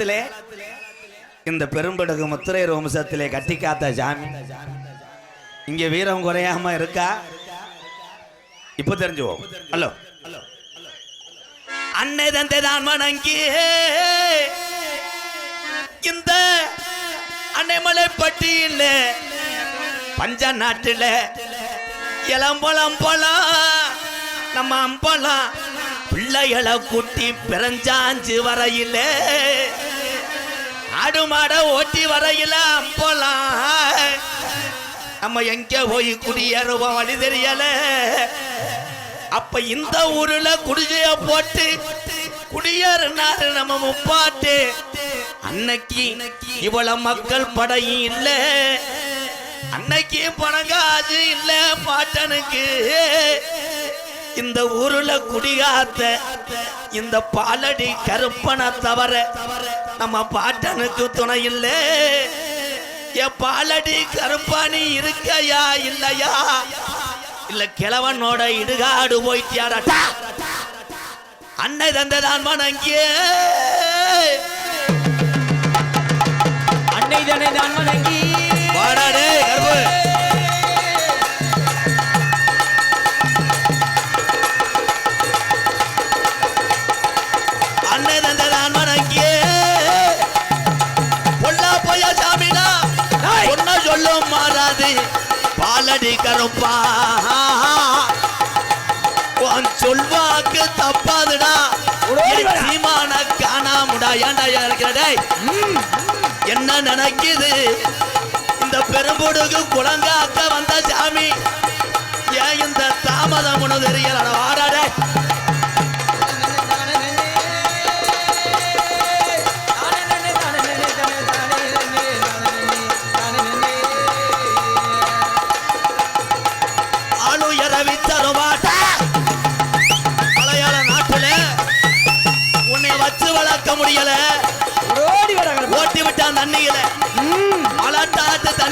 காலத்திலே இந்த பெரும்படுகு முத்திரை வம்சத்திலே கட்டி காத்த ஜாமி இங்க வீரம் குறையாம இருக்கா? இப்ப தெரிஞ்சுவோம். ஹலோ. அன்னை தந்தை தான் வணங்கி இந்த அன்னைமலை பஞ்ச நாட்டுல இளம்பழம் பழம் நம்ம அம்பழம் பிள்ளைகளை குட்டி பிறஞ்சாஞ்சு வரையிலே ஆடு மாட ஓட்டி வரையில போலாம் நம்ம எங்க போய் குடியேறுவோம் வழி தெரியல. அப்ப இந்த ஊர்ல குடிசைய போட்டு குடியேறினாரு நம்ம முப்பாட்டு. அன்னைக்கு இவ்வளவு மக்கள் படையும் இல்ல. அன்னைக்கு பணங்காசு இல்ல பாட்டனுக்கு. இந்த ஊருல குடிகாத்த இந்த பாலடி கருப்பனை தவற நம்ம பாட்டனுக்கு துணை இல்லை. என் பாலடி கருப்பாணி இருக்கையா இல்லையா? இல்ல கிழவனோட இடுகாடு போயிட்டியாடா? அன்னை தந்ததான் மனங்கே கருப்பா உன் சொல்வாக்கு தப்பாதுடா. சீமான காணாமுடா. ஏன்டா இருக்கிறடே என்ன நினைக்குது? இந்த பெரும்புடுகு குளங்காக்க வந்த சாமி. ஏன் இந்த தாமதம் உனக்கு தெரியல வாடாடே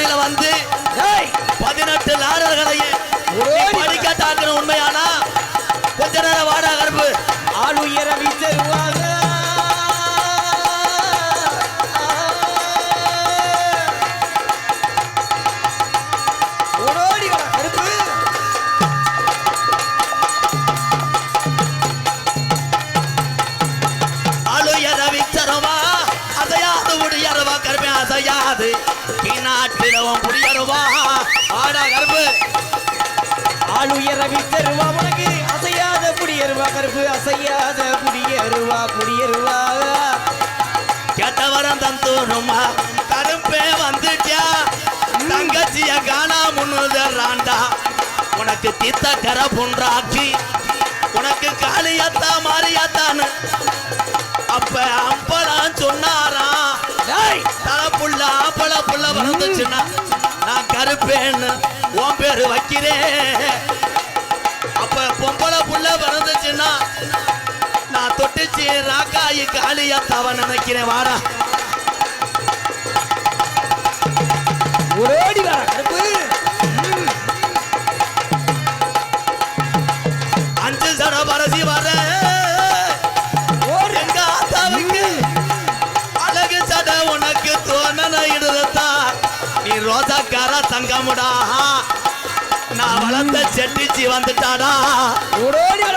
மலாட்டாத்து வந்து பதினெட்டு லாரர்களையும் வீச்சருவா உனக்கு அசையாத குடியருவா கருப்பு அசையாத குடியருவா குடியருவா கெட்டவரம் தந்தோணுமா கருப்பே வந்துட்டியா தங்கச்சிய காணா முன்னுதராண்டா உனக்கு தித்த கர புன்றாக்கி உனக்கு காளியத்தா மாறியாத்தான்னு அப்ப அப்பலாம் சொன்னாராம் டேய்! தலப்புள்ள ஆப்பள புள்ள வந்துச்சுன்னா நான் கருப்பேன்னு உன் பேரு வைக்கிறேன். அப்ப பொம்பளை புள்ள பிறந்துச்சுன்னா நான் தொட்டுச்சு ராக்காயி காளியத்தாவ நினைக்கிறேன் வாடா. ஓடோடி வர கருப்பு அஞ்சு சட பரசி வர ஓடு உனக்கு தோணன இடுதத்தா நீ ரோசாக்கார தங்கமுடா. நான் வளர்ந்த செட்டிச்சி வந்துட்டாடா ஓடோடி வர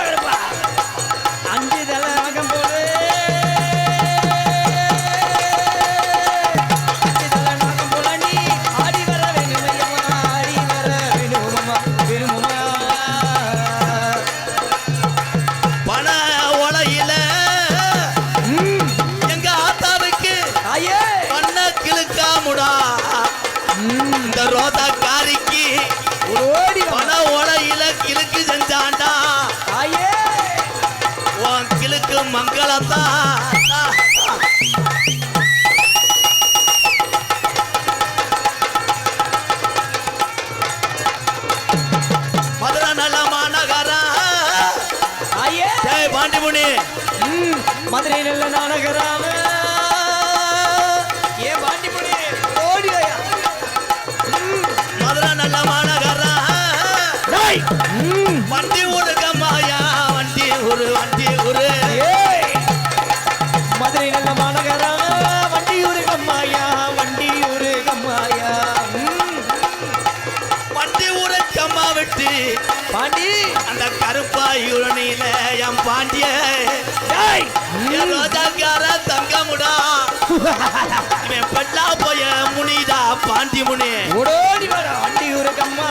மங்களத்தா. ஆடி அந்த கருப்பா யூனியில என் பாண்டிய. ரோஜாக்கார தங்கமுடா. இவன் பட்டா போய முனிதா பாண்டி முனி. ஓடோடி வர வண்டி ஊருக்கு அம்மா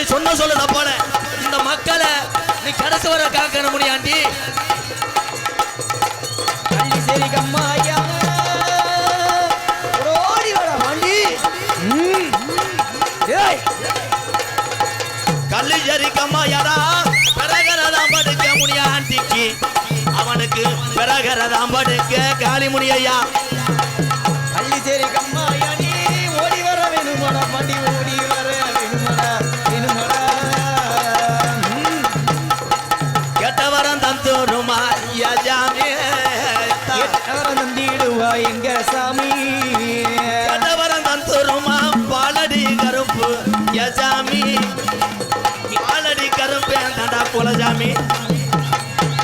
நீ சொன்ன சொல்ல தப்பான இந்த மக்களை நீ கடைசி வர காக்கணும் முனியாண்டி. சரி கம்மா ஐயா ஓடோடி வர வண்டி. ம். டேய் கல்லிஜரி கம்மா எடா பிறகரதாம் படுக்க முனியாண்டிக்கு. அவனுக்கு பிறகரதாம் படுக்க காளி முனி ஐயா தந்திடுவா எங்க சாமி? கெட்டவரம் தந்துருமா பாலடி கருப்பு யஜாமி பாலடி கருப்பு தண்டா குலஜாமி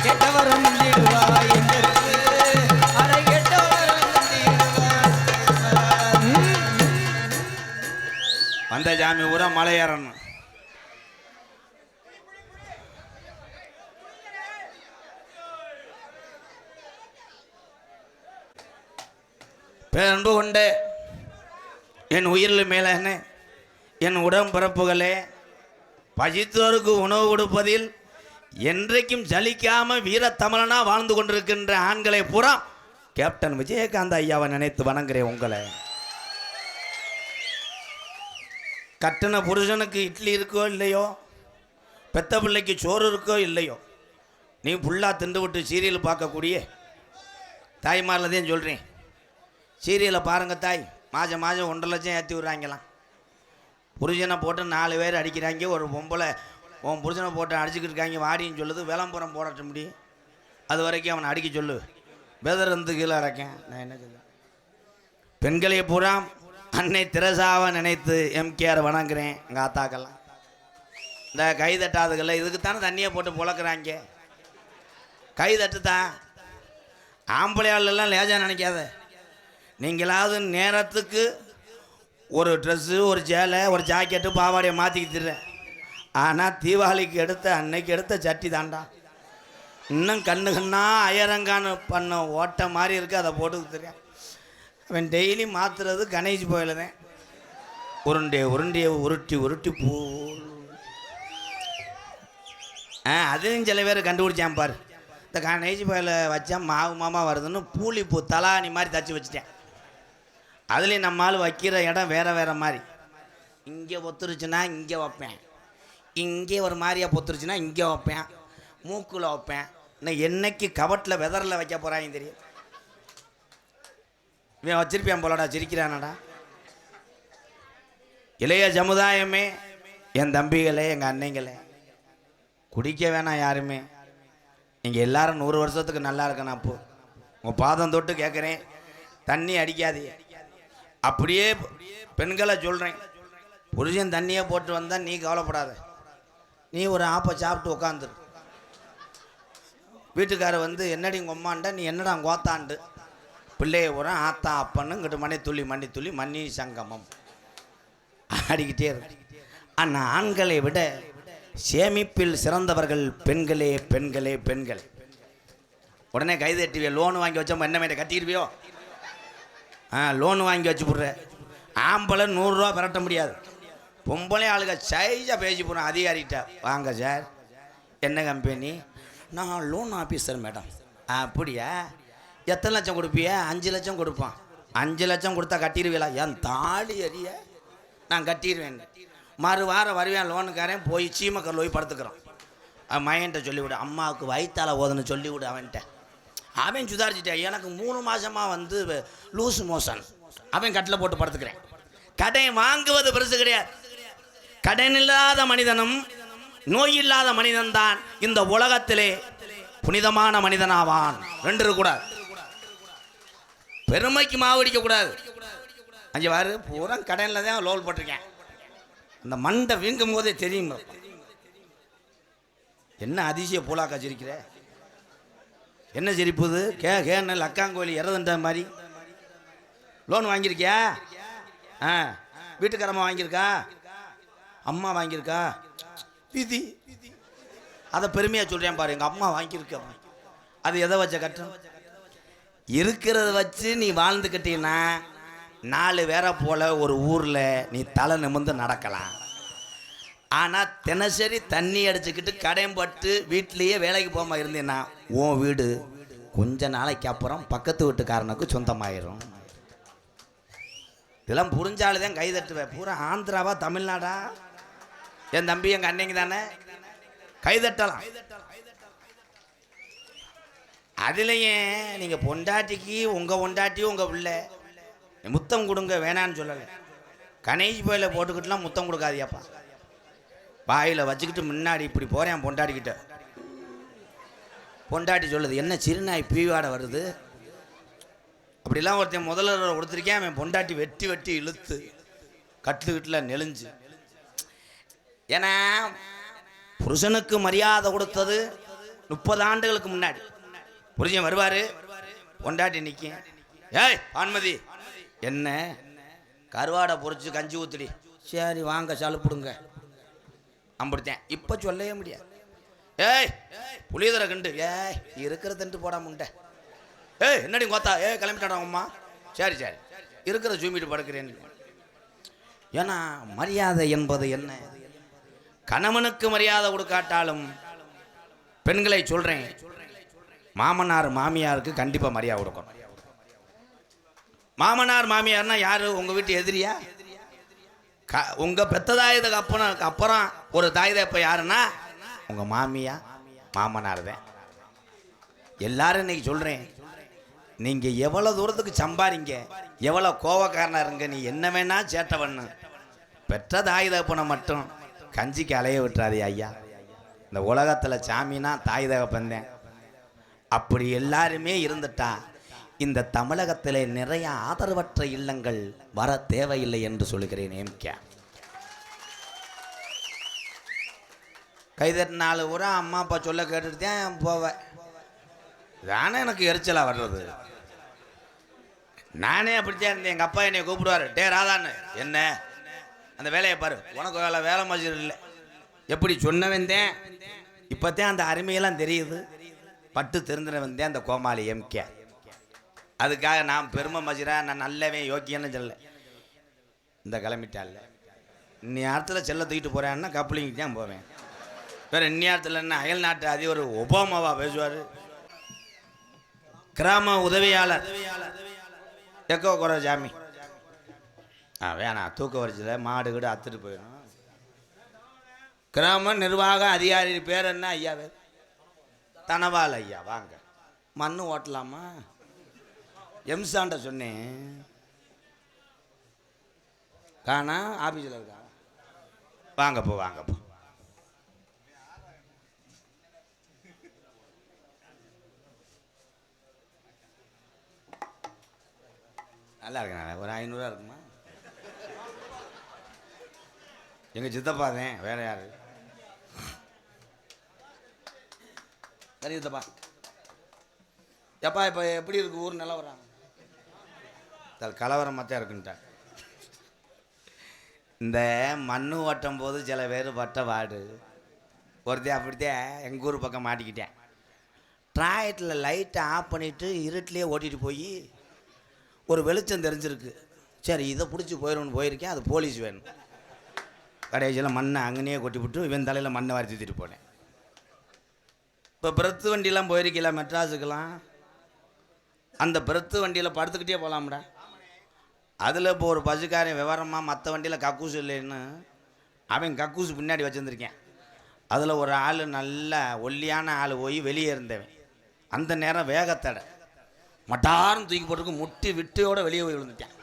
கெட்டவரம் தந்திடுவா எங்க. வந்த ஜாமி பூரா மலை ஏறணும். பேரன்பு கொண்ட என் உயிரில் மேலான என் உடம்பிறப்புகளே பசித்தோருக்கு உணவு கொடுப்பதில் என்றைக்கும் ஜலிக்காமல் வீரத்தமிழனாக வாழ்ந்து கொண்டிருக்கின்ற ஆண்களை பூரா கேப்டன் விஜயகாந்த் ஐயாவை நினைத்து வணங்குறேன் உங்களை. கட்டின புருஷனுக்கு இட்லி இருக்கோ இல்லையோ பெத்த பிள்ளைக்கு சோறு இருக்கோ இல்லையோ நீ ஃபுல்லாக திண்டு விட்டு சீரியல் பார்க்கக்கூடிய தாய்மாரில் தான் சொல்கிறேன் சீரியலை பாருங்க தாய். மாதம் மாதம் ஒன்றரை லட்சம் ஏற்றி விட்றாங்களாம். புருஷனை போட்டு நாலு பேர் அடிக்கிறாங்க. ஒரு பொம்பளை உன் புருஷனை போட்டு அடிச்சுக்கிட்டு இருக்காங்க. வாடின்னு சொல்லுது. விளம்பரம் போடட்ட முடியும் அது வரைக்கும் அவனை அடிக்க சொல்லு. பெதர் வந்து கீழே இறக்கேன். நான் என்ன சொல்ல பெண்களை பூரா அன்னை திரசாவை நினைத்து எம்கேஆர் வணங்குறேன். எங்கள் ஆத்தாக்கெல்லாம். இந்த கை தட்டாதுகள்ல இதுக்கு தானே தண்ணியை போட்டு புழக்கிறாங்க. கை தட்டுதான் ஆம்பளை ஆளெல்லாம் லேஜாக நினைக்காத. நீங்களாவது நேரத்துக்கு ஒரு ட்ரெஸ்ஸு ஒரு சேலை ஒரு ஜாக்கெட்டு பாவாடையை மாற்றிக்கிட்டுறேன் ஆனால் தீபாவளிக்கு எடுத்த அன்னைக்கு எடுத்த சட்டி தாண்டா இன்னும் கண்ணு கண்ணா அயரங்கான்னு பண்ண ஓட்ட மாதிரி இருக்குது அதை போட்டுக்கிட்டுறேன் அவன் டெய்லி மாற்றுறது கணேஷ் போயில தான். உருண்டை உருண்டையை உருட்டி உருட்டி பூ. ஆ அதையும் சில பேர் கண்டுபிடிச்சான் பாரு. இந்த கணேஷ் போயில வச்சா மாவு மாமா வருதுன்னு பூலி பூ தலானி மாதிரி தச்சு வச்சுட்டேன். அதுலேயும் நம்ம ஆள் வைக்கிற இடம் வேறு வேறு மாதிரி. இங்கே ஒத்துருச்சுன்னா இங்கே வைப்பேன். இங்கே ஒரு மாதிரியா பொத்துருச்சுன்னா இங்கே வைப்பேன். மூக்கில் வைப்பேன். இன்னும் என்னைக்கு கபட்டில் வெதரில் வைக்க போகிறாங்க தெரியும். இவன் வச்சிருப்பேன் போலடா சிரிக்கிறானடா. இளைய சமுதாயமே என் தம்பிகளே எங்கள் அன்னைங்களே குடிக்க வேணாம் யாருமே. நீங்கள் எல்லாரும் நூறு வருஷத்துக்கு நல்லா இருக்கணும் அப்போ. உங்கள் பாதம் தொட்டு கேட்குறேன் தண்ணி அடிக்காதீங்க அப்படியே பெண்களை சொல்கிறேன் புருஷன் தண்ணியை போட்டு வந்தால் நீ கவலைப்படாத. நீ ஒரு ஆப்பை சாப்பிட்டு உட்காந்துரு வீட்டுக்காரர் வந்து என்னடி உங்கள் அம்மாண்ட நீ என்னடா கோத்தாண்டு? பிள்ளைய உரம் ஆத்தா அப்பன்னு இங்கிட்டு மணி துள்ளி மணி துள்ளி மண்ணி சங்கமம். ஆடிக்கிட்டே இருக்கு. ஆனால் ஆண்களை விட சேமிப்பில் சிறந்தவர்கள் பெண்களே பெண்களே பெண்கள். உடனே கைதட்டுவியோ லோன் வாங்கி வச்சோம் என்ன மேட்ட கட்டிடுவியோ ஆ லோன் வாங்கி வச்சு விட்ற ஆம்பளை நூறுரூவா விரட்ட முடியாது. பொம்பளை ஆளுங்க சைஸாக பேசி போகிறோம் அதிகாரிகிட்ட வாங்க சார் என்ன கம்பெனி நான் லோன் ஆஃபீஸர் மேடம் அப்படியா? எத்தனை லட்சம் கொடுப்பிய? அஞ்சு லட்சம் கொடுப்பான் அஞ்சு லட்சம் கொடுத்தா கட்டிடுவீங்களா என் தாலி அறிய நான் கட்டிடுவேன். மறு வாரம் வருவேன் லோனுக்காரன் போய் சீமக்கரில் போய் படுத்துக்கிறோம் மையன்ட்ட சொல்லிவிடு அம்மாவுக்கு வயிற்றால ஓதுன்னு சொல்லிவிடு அவன்கிட்ட. அவன் சுதாரிச்சிட்டேன் எனக்கு மூணு மாதமாக வந்து லூஸ் மோஷன் அவன் கட்டில் போட்டு படுத்துக்கிறேன். கடன் வாங்குவது பெருசு கிடையாது. கடன் இல்லாத மனிதனும் நோய் இல்லாத மனிதன்தான் இந்த உலகத்திலே புனிதமான மனிதனாவான். ரெண்டு இருக்கக்கூடாது பெருமைக்கு மாவு அடிக்கக்கூடாது அஞ்சு வாரு பூரா கடனில் தான் லோல் போட்டிருக்கேன். அந்த மண்டை வீங்கும் போதே தெரியும். என்ன அதிசய பூலாக்கா சிரிக்கிற என்ன சிரிப்புது? கே கேன்னு லக்காங்கோலி இறதுன்ற மாதிரி. லோன் வாங்கியிருக்கியா? ஆ. வீட்டுக்காரம்மா வாங்கியிருக்கா? அம்மா வாங்கியிருக்கா? விதி அதை பெருமையாக சொல்கிறேன் பாரு எங்கள் அம்மா வாங்கியிருக்கா அது எதை வச்ச கட்டம்? இருக்கிறத வச்சு நீ வாழ்ந்துக்கிட்டீங்கன்னா நாலு பேரை போல ஒரு ஊரில் நீ தலை நிமிர்ந்து நடக்கலாம். ஆனால் தினசரி தண்ணி அடிச்சுக்கிட்டு கடையும் பட்டு வீட்லேயே வேலைக்கு போகாமல் இருந்தேன்னா உன் வீடு கொஞ்ச நாளைக்கு அப்புறம் பக்கத்து வீட்டுக்காரனுக்கு சொந்தமாயிரும். இதெல்லாம் புரிஞ்சாலும் தான் கை தட்டுவேன். பூரா ஆந்திராவா தமிழ்நாடா? என் தம்பி எங்கள் அன்னைக்கு தானே? கை தட்டலாம். அதுலேயும் நீங்கள் பொண்டாட்டிக்கு உங்கள் பொண்டாட்டியும் உங்கள் பிள்ளை. முத்தம் கொடுங்க வேணான்னு சொல்லலை. கணேஷ் போயில போட்டுக்கிட்டுலாம் முத்தம் கொடுக்காதியாப்பா. வாயில் வச்சுக்கிட்டு முன்னாடி இப்படி போகிறேன் பொண்டாடிக்கிட்ட பொண்டாட்டி சொல்லுது என்ன சிறுநாய் பீவாட வருது? அப்படிலாம் ஒருத்தன் முதல்ல கொடுத்துருக்கேன் அவன் பொண்டாட்டி வெட்டி வெட்டி இழுத்து கட்டு வீட்டில் நெளிஞ்சு. ஏன்னா புருஷனுக்கு மரியாதை கொடுத்தது முப்பது ஆண்டுகளுக்கு முன்னாடி. புருஷன் வருவார் பொண்டாட்டி நிற்கும் ஏய் பான்மதி என்ன? கருவாடை பொறிச்சு கஞ்சி ஊத்துடி. சரி வாங்க சலுப்பிடுங்க. அம்பிடுத்தேன். இப்போ சொல்லவே முடியாது. ஏய் புளியதரை கண்டு. ஏய் இருக்கிற தண்டு போடாம முண்டை. ஏய் என்னடி கோத்தா? ஏய் கிளம்பிட்டாடா அம்மா சரி சரி. இருக்கிற ஜூமிட்டு படுக்கிறேன். ஏன்னா மரியாதை என்பது என்ன? கணவனுக்கு மரியாதை கொடுக்காட்டாலும் பெண்களை சொல்கிறேன் மாமனார் மாமியாருக்கு கண்டிப்பாக மரியாதை கொடுக்கணும். மாமனார் மாமியார்னா யார்? உங்கள் வீட்டு எதிரியா? க உங்கள் பெத்த தாயதுக்கு அப்புறம் அப்புறம் ஒரு தாய் இப்போ யாருன்னா? உங்கள் மாமியா மாமனார் தான் எல்லாரும் இன்னைக்கு சொல்கிறேன் நீங்கள் எவ்வளோ தூரத்துக்கு சம்பாரிங்க எவ்வளோ கோவக்காரனாக இருங்க நீ என்ன வேணா சேட்டை பண்ணு. பெற்ற தாய் தகப்பனை மட்டும் கஞ்சிக்கு அலைய விட்டுறாதே ஐயா. இந்த உலகத்தில் சாமினா தாய் தகப்பந்தேன் அப்படி எல்லாருமே இருந்துட்டா இந்த தமிழகத்திலே நிறைய ஆதரவற்ற இல்லங்கள் வர தேவையில்லை என்று சொல்கிறேன் ஏம்கே கைதட்டு நாள் ஊரா அம்மா அப்பா சொல்ல கேட்டுட்டு தான் போவேன் தானே எனக்கு எரிச்சலாக வர்றது. நானே அப்படித்தான் இருந்தேன். எங்கள் அப்பா என்னை கூப்பிடுவார். டே ராதான்னு. என்ன? அந்த வேலையை பாரு. உனக்கு வேலை வேலை மஜூர் இல்லை. எப்படி சொன்ன வந்தேன்? இப்போத்தான் அந்த அருமையெல்லாம் தெரியுது. பட்டு தெரிஞ்சுன வந்தேன் அந்த கோமாளி எம்கே அதுக்காக நான் பெருமை மஜிரா நான் நல்லவன் யோக்கியன்னு சொல்ல இந்த கிளம்பிட்டால இன்னி நேரத்தில் செல்ல தூக்கிட்டு போகிறேன்னா கப்ளிங்க்கு தான் போவேன். வேறு இந்நேரத்தில் என்ன அயல் நாட்டு அதிபர் ஒபாமாவா பேசுவார்? கிராம உதவியாளர். எக்கோ குறை ஜாமி. ஆ வேணாம் தூக்க வரிச்சில் மாடு கீடு அத்துட்டு போயிடும். கிராம நிர்வாக அதிகாரி பேர் என்ன ஐயா தனவால் ஐயா வாங்க. மண்ணு ஓட்டலாமா? எம்சாண்ட சொன்னேன். காணா ஆபீஸில் இருக்கா? வாங்க போ வாங்க போ. நல்லா இருக்கேன் ஒரு ஐநூறுரூவா இருக்குமா? எங்கள் சித்தப்பா தான் வேற யார்? சரி சித்தப்பா. எப்பா இப்போ எப்படி இருக்கு? ஊர் நல்லா வராங்க? தல் கலவரம் மத்தியா இருக்குன்ட்டேன் இந்த மண் ஓட்டும் போது சில பேர் பட்ட வாடு ஒருத்தே அப்படித்தான் எங்கள் ஊர் பக்கம் மாட்டிக்கிட்டேன். ட்ராயத்தில் லைட்டை ஆஃப் பண்ணிவிட்டு இருட்டிலேயே ஓட்டிகிட்டு போய் ஒரு வெளிச்சம் தெரிஞ்சிருக்கு. சரி இதை பிடிச்சி போயிடும்னு போயிருக்கேன் அது போலீஸ் வேணும். கடைசியில் மண்ணை அங்கேயே கொட்டி விட்டு இவன் தலையில் மண்ணை வாரி தூத்திட்டு போனேன். இப்போ பிரத்து வண்டியெலாம் போயிருக்கீங்களா மெட்ராஸுக்கெல்லாம்? அந்த பிரத்து வண்டியில் படுத்துக்கிட்டே போகலாம்டா அதில் இப்போ ஒரு பஸ்ஸுக்காரன் விவரமாக மற்ற வண்டியில் கக்கூசு இல்லைன்னு அவன் கக்கூசு பின்னாடி வச்சுருந்துருக்கேன். அதில் ஒரு ஆள் நல்ல ஒல்லியான ஆள் போய் வெளியே இருந்தவன். அந்த நேரம் வேகத்தடை. மட்டாரம் தூக்கி போட்டுருக்கு முட்டி விட்டையோட வெளியே போய் விழுந்துட்டேன்.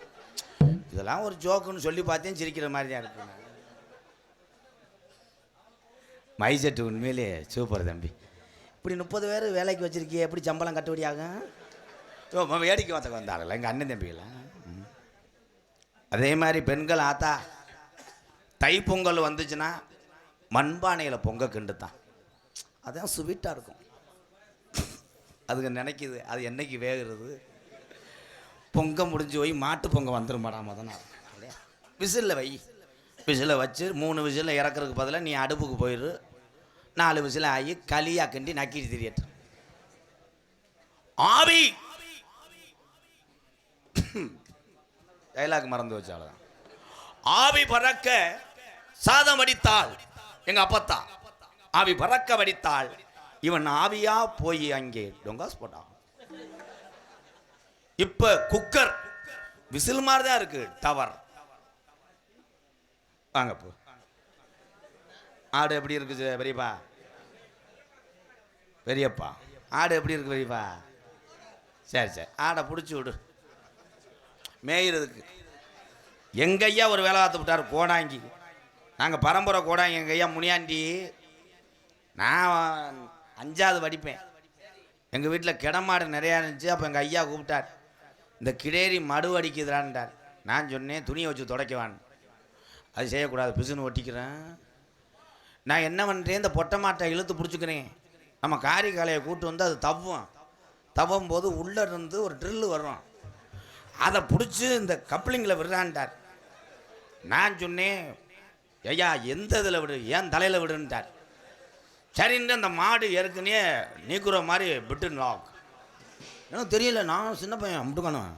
இதெல்லாம் ஒரு ஜோக்குன்னு சொல்லி பார்த்தேன் சிரிக்கிற மாதிரி தான் இருக்கு மைசெட்டு உண்மையிலே சூப்பர் தம்பி. இப்படி முப்பது பேர் வேலைக்கு வச்சிருக்கியே எப்படி சம்பளம் கட்டுப்படி வேடிக்கை வார்த்தை வந்தாங்கல்ல எங்கள் அண்ணன் தம்பிகளா? அதே மாதிரி பெண்கள் ஆத்தா தைப்பொங்கல் வந்துச்சுன்னா மண்பானையில் பொங்க கிண்டு தான் அதான் ஸ்வீட்டாக இருக்கும். அதுங்க நினைக்கிது அது என்னைக்கு வேகிறது? பொங்க முடிஞ்சு போய் மாட்டு பொங்க வந்துருமாடா மதனா விசிலில் வை. விசிலை வச்சு மூணு விசிலில் இறக்குறதுக்கு பதிலாக நீ அடுப்புக்கு போயிடு நாலு விசில் ஆகி களியாக கிண்டி நக்கிட்டு தெரியட்டும். ஆவி! டைலாக் மறந்து வச்சால ஆவி பறக்க சாதம் வடித்தாள் எங்க அப்பத்தா. ஆவி பறக்க வடித்தாள் இவன் ஆவியா போய் அங்கே டொங்காஸ் போட்டான். இப்ப குக்கர் விசில் மாதிரி தான் இருக்கு டவர். வாங்க போ. ஆடு எப்படி இருக்குது பெரியப்பா? பெரியப்பா. ஆடு எப்படி இருக்கு பெரியப்பா? சரி சரி. ஆடை பிடிச்சி விடு. மேயிறதுக்கு. எங்க ஐயா ஒரு வேலை பார்த்து விட்டார் கோடாங்கி. நாங்கள் பரம்பரை கோடாங்கி எங்கள் ஐயா முனியாண்டி. நான் அஞ்சாவது படிப்பேன். எங்கள் வீட்டில் கிடமாடு நிறையா இருந்துச்சு அப்போ எங்கள் ஐயா கூப்பிட்டார். இந்த கிடேரி மடு அடிக்குதுடான்ட்டார். நான் சொன்னேன் துணியை வச்சு துடைக்கவான் அது செய்யக்கூடாது பிசுன்னு ஒட்டிக்கிறேன். நான் என்ன பண்ணுறேன் இந்த பொட்டை மாட்டை இழுத்து பிடிச்சிக்கிறேன். நம்ம காரிக்காலையை காளையை கூட்டு வந்து அது தவ்வும். தவ்வும் போது உள்ளே இருந்து ஒரு ட்ரில்லு வரும். அதை பிடிச்சி இந்த கப்ளிங்கில் விடுறான்ட்டார் நான் சொன்னேன் ஐயா எந்த இதில் விடு? ஏன் தலையில் விடுன்ட்டார் சரின்னு அந்த மாடு ஏற்கனவே நீக்குற மாதிரி பிட்டு லாக் எனக்கு தெரியல நான் சின்ன பையன் அம்பிட்டுக்கணும்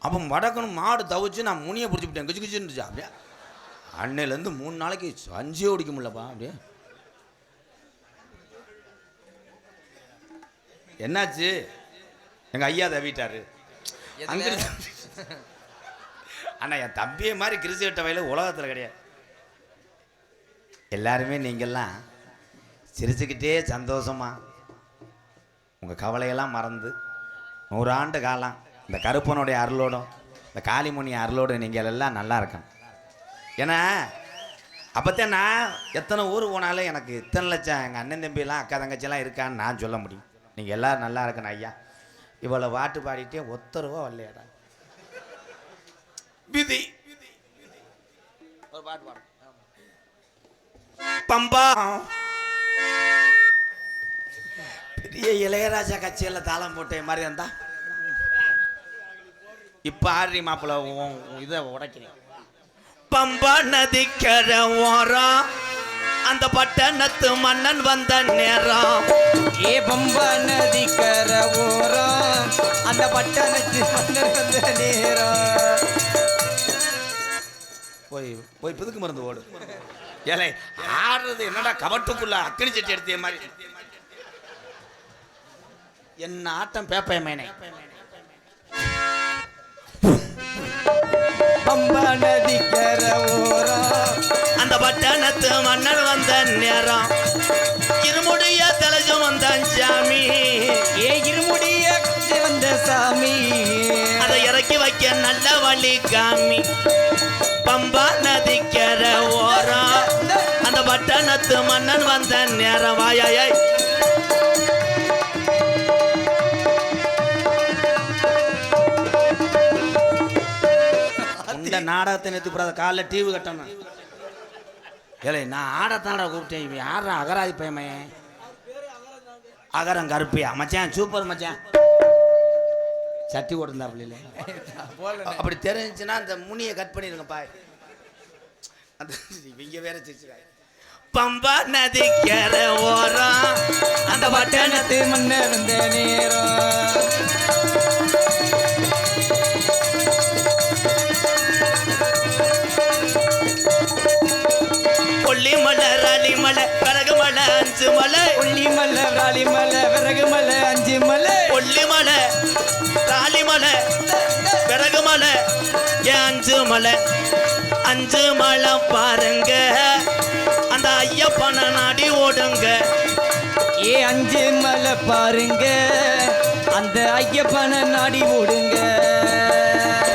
அப்போ வடக்கணும் மாடு தவிச்சு நான் முனியை பிடிச்சிவிட்டேன் கிச்சு கிச்சுன்னுச்சு அப்படியே? அன்னையிலேருந்து மூணு நாளைக்கு அஞ்சே ஓடிக்க முடியலப்பா. அப்படியே? என்னாச்சு? எங்கள் ஐயா தவிட்டார். அங்க அண்ணா என் தம்பியை மாதிரி கிறிஸ்து விட்ட வயலு உலகத்தில் கிடையாது. எல்லாருமே நீங்கள்லாம் சிரிச்சுக்கிட்டே சந்தோஷமா உங்கள் கவலையெல்லாம் மறந்து நூறாண்டு காலம் இந்த கருப்பனுடைய அருளோடும் இந்த காளிமுனி அருளோடும் நீங்கள் எல்லாம் நல்லா இருக்கணும். ஏன்னா அப்போத்தான் நான் எத்தனை ஊர் போனாலும் எனக்கு இத்தனை லட்சம் எங்கள் அண்ணன் தம்பியெல்லாம் அக்கா தங்கச்சியெல்லாம் இருக்கான்னு நான் சொல்ல முடியும். நீங்கள் எல்லோரும் நல்லா இருக்கணும் ஐயா. இவ்வளோ பாட்டு பாடிட்டே ஒத்த ரூபா வரலையாடா விதி. ஒரு பாட்டு பாடு பம்பா. பெரிய இளையராஜா கட்சியில் தாளம் போட்ட மாதிரி இருந்தா? இப்ப ஆடுறி மாப்பிள்ள இதை உடைக்கிறேன். பம்பா நதிக்கர ஓரம். அந்த பட்டணத்து மன்னன் வந்த நேரம். ஏ பம்ப நதிக்கர ஓரம் அந்த பட்டணத்து மன்னன் வந்த நேரம். போய் போய் புதுக்கு மருந்து ஓடு. ஏலை ஆடுறது என்னடா கவட்டுக்குள்ள அக்கடி சட்டி எடுத்த மாதிரி. என்ன ஆட்டம் பேப்பை மேனை. பம்ப நதிக்கர ஓரம் பட்டணத்து மன்னன் வந்த நேரம். இருமுடிய தலைஜம் வந்தான் சாமி. ஏ இருமுடிய வந்த சாமி. அதை இறக்கி வைக்க நல்ல வழி காமி. பம்பா நதிக்கர ஓரம். அந்த பட்டணத்து மன்னன் வந்த நேரம். வாயாய் இந்த நாடகத்தை நேற்று பிறகு காலைல டிவி கட்டணும். ஏலே நான் ஆடத்தானடா கூப்பிட்டேன் இவன் யாரா அகராதி பையன் அகரம் கருப்பியா? மச்சான் சூப்பர் மச்சான். சட்டி ஓடுந்தாப்புல அப்படி தெரிஞ்சுன்னா அந்த முனியை கட் பண்ணிருங்க பாய் அந்த இவங்க வேற சிரிச்சுக்காய் பம்பா நதிக்கர ஓரம் அந்த பட்டணத்து மன்னர் வந்த நேரம். அஞ்சு மலை. கொல்லி மலை ராளி மலை விறகு மலை அஞ்சு மலை. கொல்லி மலை ராலி மலை பிறகு மலை. ஏன் அஞ்சு மலை? அஞ்சு மலை பாருங்க. அந்த ஐயப்பனை நாடி ஓடுங்க. ஏ அஞ்சு மலை பாருங்க. அந்த ஐயப்பனை நாடி ஓடுங்க.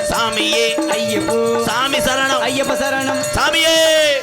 சாமியே ஐயப்போ. சாமி சரணம். ஐயப்ப சரணம். சாமியே!